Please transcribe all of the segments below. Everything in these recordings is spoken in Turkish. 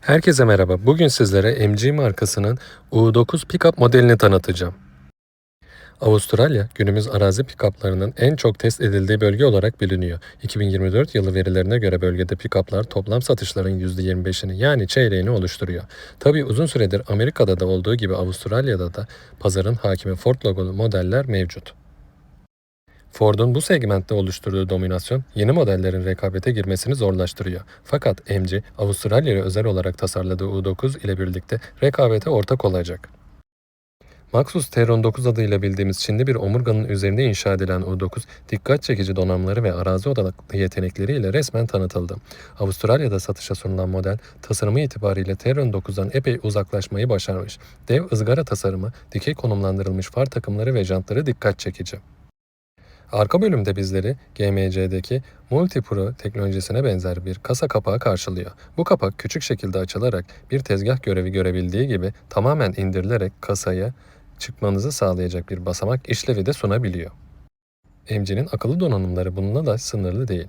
Herkese merhaba. Bugün sizlere MG markasının U9 pickup modelini tanıtacağım. Avustralya, günümüz arazi pickuplarının en çok test edildiği bölge olarak biliniyor. 2024 yılı verilerine göre bölgede pickuplar toplam satışların %25'ini yani çeyreğini oluşturuyor. Tabii uzun süredir Amerika'da da olduğu gibi Avustralya'da da pazarın hakimi Ford logolu modeller mevcut. Ford'un bu segmentte oluşturduğu dominasyon yeni modellerin rekabete girmesini zorlaştırıyor. Fakat MG, Avustralya'ya özel olarak tasarladığı U9 ile birlikte rekabete ortak olacak. Maxus Teron 9 adıyla bildiğimiz Çinli bir omurganın üzerinde inşa edilen U9, dikkat çekici donanımları ve arazi odaklı yetenekleriyle resmen tanıtıldı. Avustralya'da satışa sunulan model, tasarımı itibariyle Teron 9'dan epey uzaklaşmayı başarmış. Dev ızgara tasarımı, dikey konumlandırılmış far takımları ve jantları dikkat çekici. Arka bölümde bizleri GMC'deki MultiPro teknolojisine benzer bir kasa kapağı karşılıyor. Bu kapak küçük şekilde açılarak bir tezgah görevi görebildiği gibi tamamen indirilerek kasaya çıkmanızı sağlayacak bir basamak işlevi de sunabiliyor. MG'nin akıllı donanımları bununla da sınırlı değil.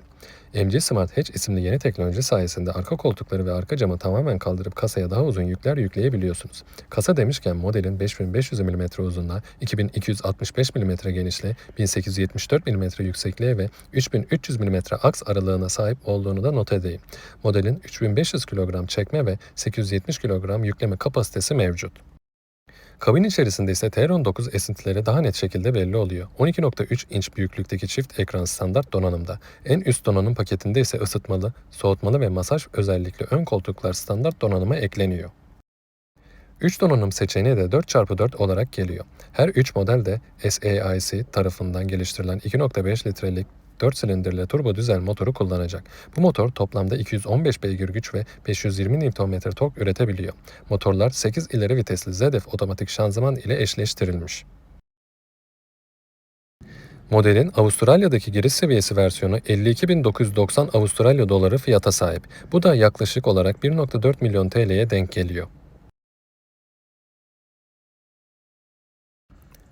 MG Smart Hatch isimli yeni teknoloji sayesinde arka koltukları ve arka camı tamamen kaldırıp kasaya daha uzun yükler yükleyebiliyorsunuz. Kasa demişken modelin 5500 mm uzunluğu, 2265 mm genişliği, 1874 mm yüksekliğe ve 3300 mm aks aralığına sahip olduğunu da not edeyim. Modelin 3500 kilogram çekme ve 870 kilogram yükleme kapasitesi mevcut. Kabin içerisinde ise TR19 esintileri daha net şekilde belli oluyor. 12.3 inç büyüklükteki çift ekran standart donanımda. En üst donanım paketinde ise ısıtmalı, soğutmalı ve masaj özellikli ön koltuklar standart donanıma ekleniyor. 3 donanım seçeneği de 4x4 olarak geliyor. Her 3 model de SAIC tarafından geliştirilen 2.5 litrelik 4 silindirli turbo dizel motoru kullanacak. Bu motor toplamda 215 beygir güç ve 520 Nm tork üretebiliyor. Motorlar 8 ileri vitesli ZF otomatik şanzıman ile eşleştirilmiş. Modelin Avustralya'daki giriş seviyesi versiyonu 52.990 Avustralya doları fiyata sahip. Bu da yaklaşık olarak 1.4 milyon TL'ye denk geliyor.